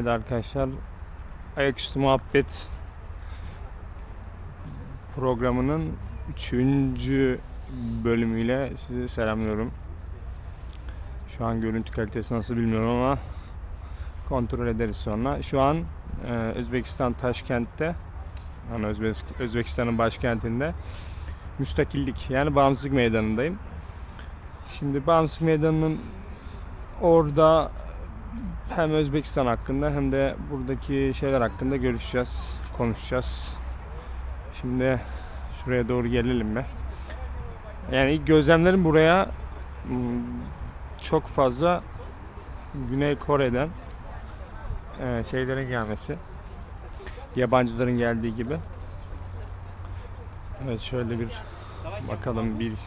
Evet arkadaşlar Ayaküstü Muhabbet programının 3. bölümüyle sizi selamlıyorum. Şu an görüntü kalitesi nasıl bilmiyorum ama kontrol ederiz sonra. Şu an e, Özbekistan Taşkent'te yani Özbek, Özbekistan'ın başkentinde müstakillik yani bağımsızlık meydanındayım. Şimdi bağımsızlık meydanının orada hem Özbekistan hakkında hem de buradaki şeyler hakkında görüşeceğiz, konuşacağız. Şimdi şuraya doğru gelelim mi? Yani gözlemlerim buraya hmm, çok fazla Güney Kore'den e, şeylerin gelmesi. Yabancıların geldiği gibi. Evet şöyle bir bakalım bir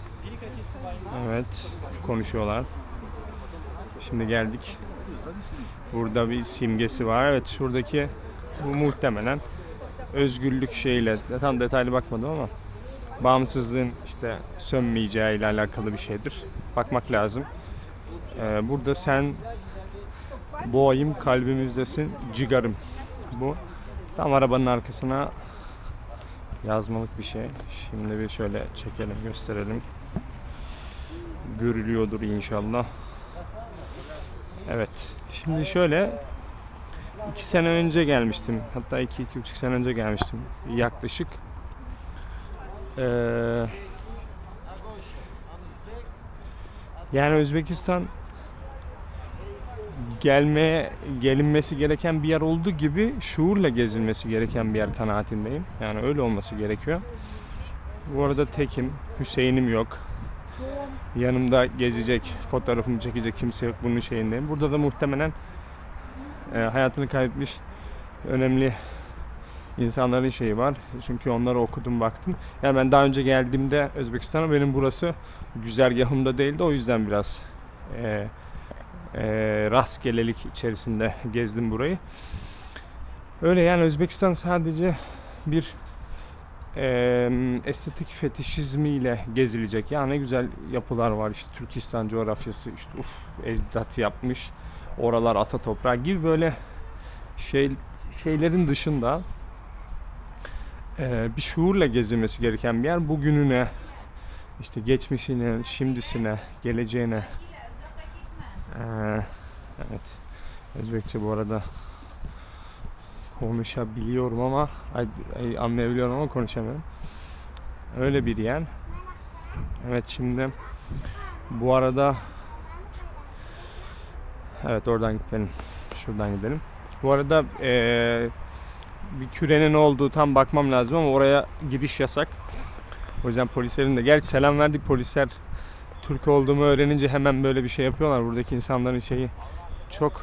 Evet konuşuyorlar. Şimdi geldik. Burada bir simgesi var. Evet şuradaki bu muhtemelen özgürlük şeyle tam detaylı bakmadım ama bağımsızlığın işte sönmeyeceği ile alakalı bir şeydir. Bakmak lazım. Ee, burada sen boğayım kalbimizdesin cigarım. Bu tam arabanın arkasına yazmalık bir şey. Şimdi bir şöyle çekelim gösterelim. Görülüyordur inşallah. Evet. Şimdi şöyle iki sene önce gelmiştim. Hatta iki, iki buçuk sene önce gelmiştim. Yaklaşık. Ee, yani Özbekistan gelmeye gelinmesi gereken bir yer olduğu gibi şuurla gezilmesi gereken bir yer kanaatindeyim. Yani öyle olması gerekiyor. Bu arada tekim, Hüseyin'im yok. Yanımda gezecek, fotoğrafımı çekecek kimse yok bunun şeyindeyim. Burada da muhtemelen e, hayatını kaybetmiş önemli insanların şeyi var. Çünkü onları okudum baktım. Yani ben daha önce geldiğimde Özbekistan'a benim burası güzergahımda değildi. O yüzden biraz e, e, rastgelelik içerisinde gezdim burayı. Öyle yani Özbekistan sadece bir e, estetik fetişizmiyle gezilecek. Ya ne güzel yapılar var işte Türkistan coğrafyası işte uf ecdat yapmış. Oralar ata toprağı gibi böyle şey şeylerin dışında e, bir şuurla gezilmesi gereken bir yer. Bugününe işte geçmişine, şimdisine, geleceğine e, evet Özbekçe bu arada konuşabiliyorum ama ay, ay, anlayabiliyorum ama konuşamıyorum. Öyle bir yer. Evet şimdi bu arada Evet oradan gidelim. Şuradan gidelim. Bu arada eee, bir kürenin olduğu tam bakmam lazım ama oraya giriş yasak. O yüzden polislerin de gerçi selam verdik polisler Türk olduğumu öğrenince hemen böyle bir şey yapıyorlar. Buradaki insanların şeyi çok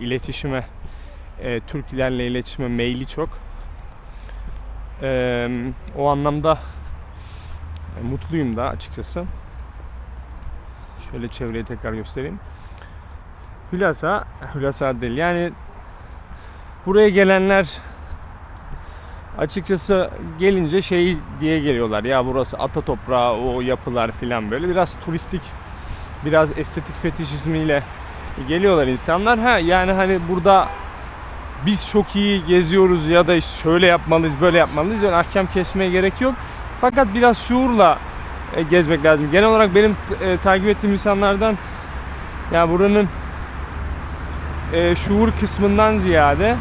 iletişime e, Türklerle iletişime meyli çok. E, o anlamda e, mutluyum da açıkçası. Şöyle çevreyi tekrar göstereyim. Hülasa, hülasa değil. Yani buraya gelenler açıkçası gelince şey diye geliyorlar. Ya burası ata toprağı, o yapılar filan böyle. Biraz turistik, biraz estetik fetişizmiyle geliyorlar insanlar. Ha yani hani burada biz çok iyi geziyoruz ya da işte şöyle yapmalıyız, böyle yapmalıyız. Yani ahkam kesmeye gerek yok. Fakat biraz şuurla e, gezmek lazım. Genel olarak benim e, takip ettiğim insanlardan ya buranın e, şuur kısmından ziyade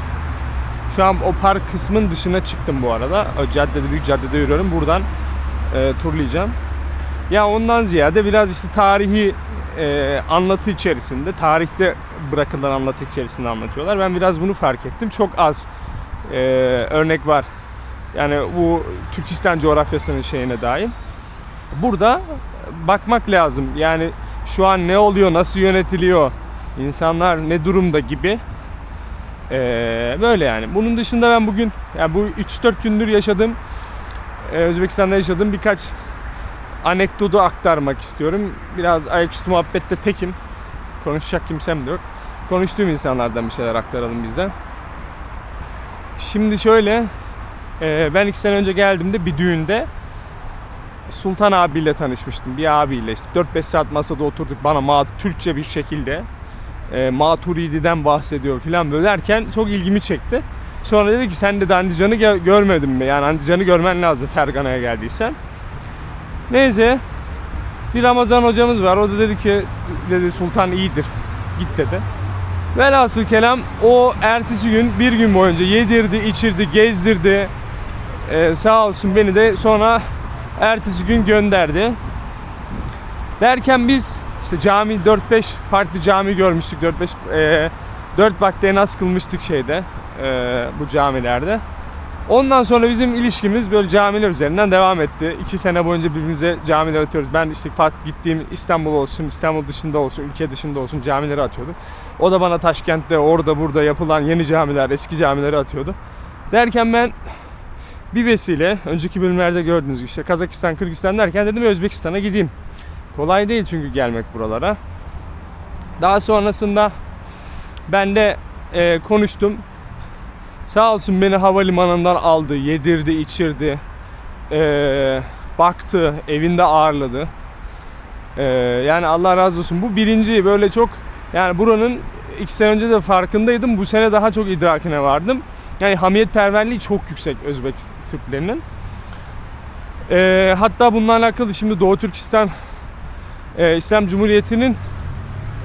şu an o park kısmın dışına çıktım bu arada. O caddede büyük caddede yürüyorum. Buradan e, turlayacağım. Ya ondan ziyade biraz işte tarihi e, anlatı içerisinde, tarihte bırakılan anlatı içerisinde anlatıyorlar. Ben biraz bunu fark ettim. Çok az e, örnek var. Yani bu Türkistan coğrafyasının şeyine dair. Burada bakmak lazım. Yani şu an ne oluyor, nasıl yönetiliyor, insanlar ne durumda gibi. Ee, böyle yani. Bunun dışında ben bugün, yani bu 3-4 gündür yaşadığım, e, Özbekistan'da yaşadığım birkaç anekdotu aktarmak istiyorum. Biraz ayaküstü muhabbette tekim. Konuşacak kimsem de yok. Konuştuğum insanlardan bir şeyler aktaralım bizden. Şimdi şöyle, e, ben iki sene önce geldiğimde bir düğünde Sultan abiyle tanışmıştım. Bir abiyle işte 4-5 saat masada oturduk bana ma Türkçe bir şekilde e, Maturidi'den bahsediyor filan böyle derken çok ilgimi çekti. Sonra dedi ki sen de Andijan'ı gö- görmedin mi? Yani Andijan'ı görmen lazım Fergana'ya geldiysen. Neyse bir Ramazan hocamız var. O da dedi ki dedi Sultan iyidir. Git dedi. Velhasıl kelam o ertesi gün bir gün boyunca yedirdi, içirdi, gezdirdi. Ee, sağ olsun beni de sonra ertesi gün gönderdi. Derken biz işte cami 4-5 farklı cami görmüştük. 4-5 e, 4 vakte en kılmıştık şeyde e, bu camilerde. Ondan sonra bizim ilişkimiz böyle camiler üzerinden devam etti. İki sene boyunca birbirimize camiler atıyoruz. Ben işte gittiğim İstanbul olsun, İstanbul dışında olsun, ülke dışında olsun camileri atıyordum. O da bana Taşkent'te orada burada yapılan yeni camiler, eski camileri atıyordu. Derken ben bir vesile, önceki bölümlerde gördüğünüz gibi işte Kazakistan, Kırgızistan derken dedim Özbekistan'a gideyim. Kolay değil çünkü gelmek buralara. Daha sonrasında ben de e, konuştum. Sağ olsun beni havalimanından aldı, yedirdi, içirdi. E, baktı, evinde ağırladı. E, yani Allah razı olsun. Bu birinci böyle çok yani buranın iki sene önce de farkındaydım. Bu sene daha çok idrakine vardım. Yani hamiyetperverliği çok yüksek Özbek Türklerinin. E, hatta bununla alakalı şimdi Doğu Türkistan e, İslam Cumhuriyeti'nin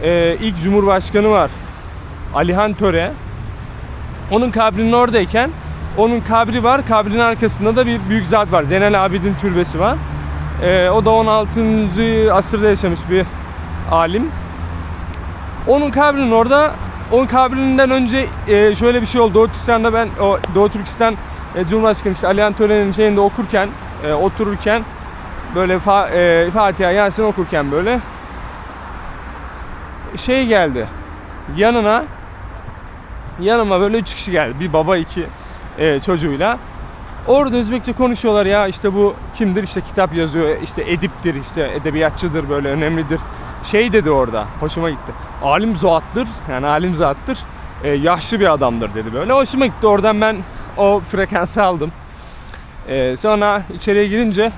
e, ilk Cumhurbaşkanı var. Alihan Töre. Onun kabrinin oradayken onun kabri var. Kabrinin arkasında da bir büyük zat var. Zeynel Abidin türbesi var. E, o da 16. asırda yaşamış bir alim. Onun kabrinin orada onun kabrinden önce e, şöyle bir şey oldu. Doğu Türkistan'da ben o Doğu Türkistan e, Cumhurbaşkanı işte Alihan Töre'nin şeyinde okurken e, otururken böyle fa, e, Fatiha Yasin okurken böyle şey geldi. Yanına yanıma böyle üç kişi geldi. Bir baba iki e, çocuğuyla. Orada Özbekçe konuşuyorlar ya işte bu kimdir işte kitap yazıyor işte ediptir işte edebiyatçıdır böyle önemlidir. Şey dedi orada hoşuma gitti. Alim zattır yani alim zattır. E, yaşlı bir adamdır dedi böyle. Hoşuma gitti oradan ben o frekansı aldım. E, sonra içeriye girince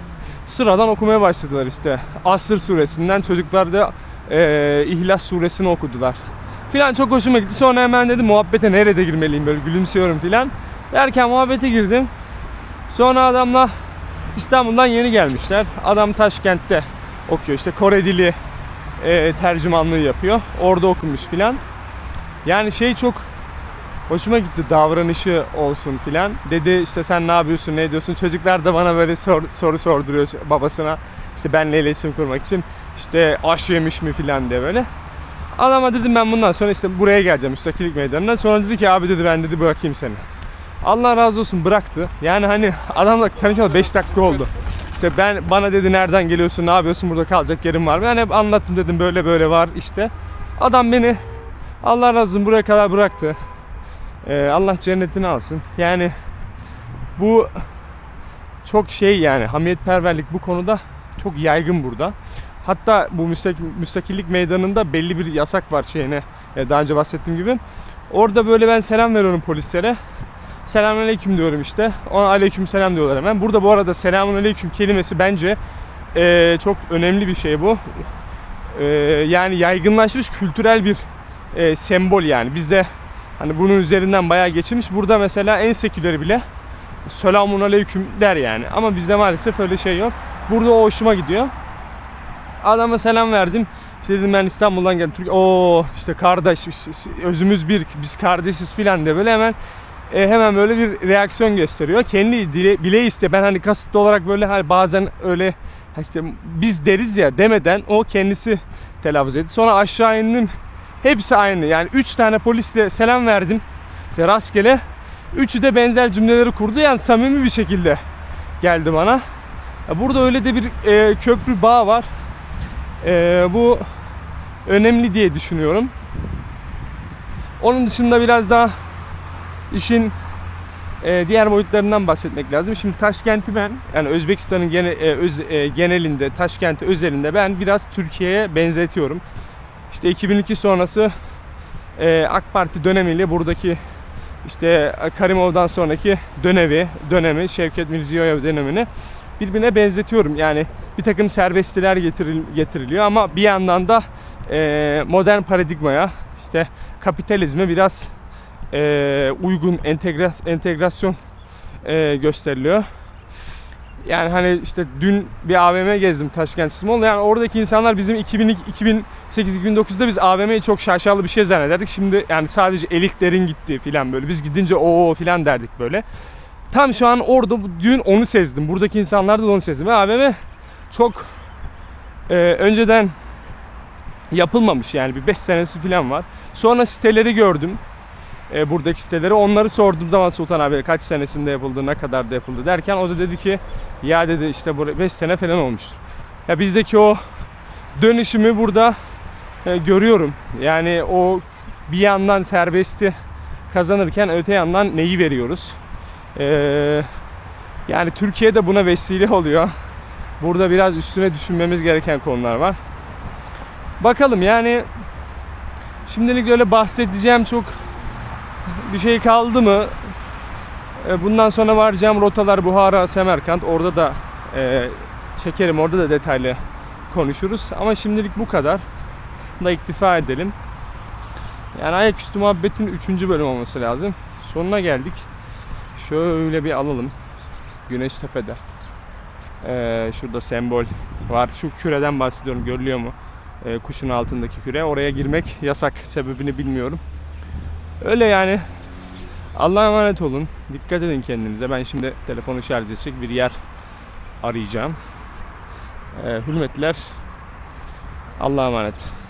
sıradan okumaya başladılar işte. Asır suresinden çocuklar da e, İhlas suresini okudular. Filan çok hoşuma gitti. Sonra hemen dedim muhabbete nerede girmeliyim böyle gülümsüyorum filan. Derken muhabbete girdim. Sonra adamla İstanbul'dan yeni gelmişler. Adam Taşkent'te okuyor işte Kore dili e, tercümanlığı yapıyor. Orada okumuş filan. Yani şey çok hoşuma gitti davranışı olsun filan. Dedi işte sen ne yapıyorsun ne ediyorsun. Çocuklar da bana böyle sor- soru sorduruyor babasına. İşte benle iletişim kurmak için. İşte aş yemiş mi filan diye böyle. Adama dedim ben bundan sonra işte buraya geleceğim müstakillik meydanına. Sonra dedi ki abi dedi ben dedi bırakayım seni. Allah razı olsun bıraktı. Yani hani adamla tanışalı 5 dakika oldu. İşte ben bana dedi nereden geliyorsun ne yapıyorsun burada kalacak yerim var mı? Yani hep anlattım dedim böyle böyle var işte. Adam beni Allah razı olsun buraya kadar bıraktı. Ee, Allah cennetini alsın. Yani bu çok şey yani hamiyetperverlik bu konuda çok yaygın burada. Hatta bu müstak müstakillik meydanında belli bir yasak var şeyine. e, Daha önce bahsettiğim gibi. Orada böyle ben selam veriyorum polislere. Selamünaleyküm diyorum işte. Ona aleyküm selam diyorlar hemen. Burada bu arada selamünaleyküm kelimesi bence e, çok önemli bir şey bu. E, yani yaygınlaşmış kültürel bir e, sembol yani. Bizde hani bunun üzerinden bayağı geçilmiş. Burada mesela en seküleri bile selamun aleyküm der yani. Ama bizde maalesef öyle şey yok. Burada o hoşuma gidiyor. Adama selam verdim. İşte dedim ben İstanbul'dan geldim. Türkiye. Oo işte kardeş özümüz bir biz kardeşiz filan de böyle hemen e, hemen böyle bir reaksiyon gösteriyor. Kendi dile, bile iste ben hani kasıtlı olarak böyle hani bazen öyle işte biz deriz ya demeden o kendisi telaffuz etti. Sonra aşağı indim. Hepsi aynı. Yani 3 tane polisle selam verdim. İşte rastgele. Üçü de benzer cümleleri kurdu. Yani samimi bir şekilde geldi bana. Burada öyle de bir e, köprü bağ var. E, bu önemli diye düşünüyorum. Onun dışında biraz daha işin e, diğer boyutlarından bahsetmek lazım. Şimdi Taşkent'i ben yani Özbekistan'ın gene, e, öz, e, genelinde Taşkent'i özelinde ben biraz Türkiye'ye benzetiyorum. İşte 2002 sonrası e, AK Parti dönemiyle buradaki işte Karimov'dan sonraki dönemi, dönemi Şevket Mirziyoyev dönemini birbirine benzetiyorum. Yani bir takım serbestliler getiril, getiriliyor ama bir yandan da e, modern paradigmaya işte kapitalizme biraz e, uygun entegras entegrasyon e, gösteriliyor. Yani hani işte dün bir AVM gezdim Taşkent Small. Yani oradaki insanlar bizim 2008-2009'da biz AVM'yi çok şaşalı bir şey zannederdik. Şimdi yani sadece elitlerin gittiği falan böyle. Biz gidince o falan derdik böyle. Tam şu an orada dün onu sezdim. Buradaki insanlarda da onu sezdim. Ve AVM çok e, önceden yapılmamış yani bir 5 senesi falan var. Sonra siteleri gördüm. E, buradaki siteleri. Onları sorduğum zaman Sultan abi kaç senesinde yapıldı, ne kadar da yapıldı derken o da dedi ki ya dedi işte 5 sene falan olmuştur. Ya bizdeki o dönüşümü burada e, görüyorum. Yani o bir yandan serbesti kazanırken öte yandan neyi veriyoruz? E, yani Türkiye de buna vesile oluyor. Burada biraz üstüne düşünmemiz gereken konular var. Bakalım yani şimdilik öyle bahsedeceğim çok bir şey kaldı mı? E, Bundan sonra varacağım rotalar Buhara, Semerkant. Orada da e, çekerim. Orada da detaylı konuşuruz. Ama şimdilik bu kadar. Da iktifa edelim. Yani ayaküstü muhabbetin 3. bölüm olması lazım. Sonuna geldik. Şöyle bir alalım. Güneş tepede. Ee, şurada sembol var. Şu küreden bahsediyorum. Görülüyor mu? Ee, kuşun altındaki küre. Oraya girmek yasak. Sebebini bilmiyorum. Öyle yani. Allah'a emanet olun. Dikkat edin kendinize. Ben şimdi telefonu şarj edecek bir yer arayacağım. Ee, hürmetler. Allah'a emanet.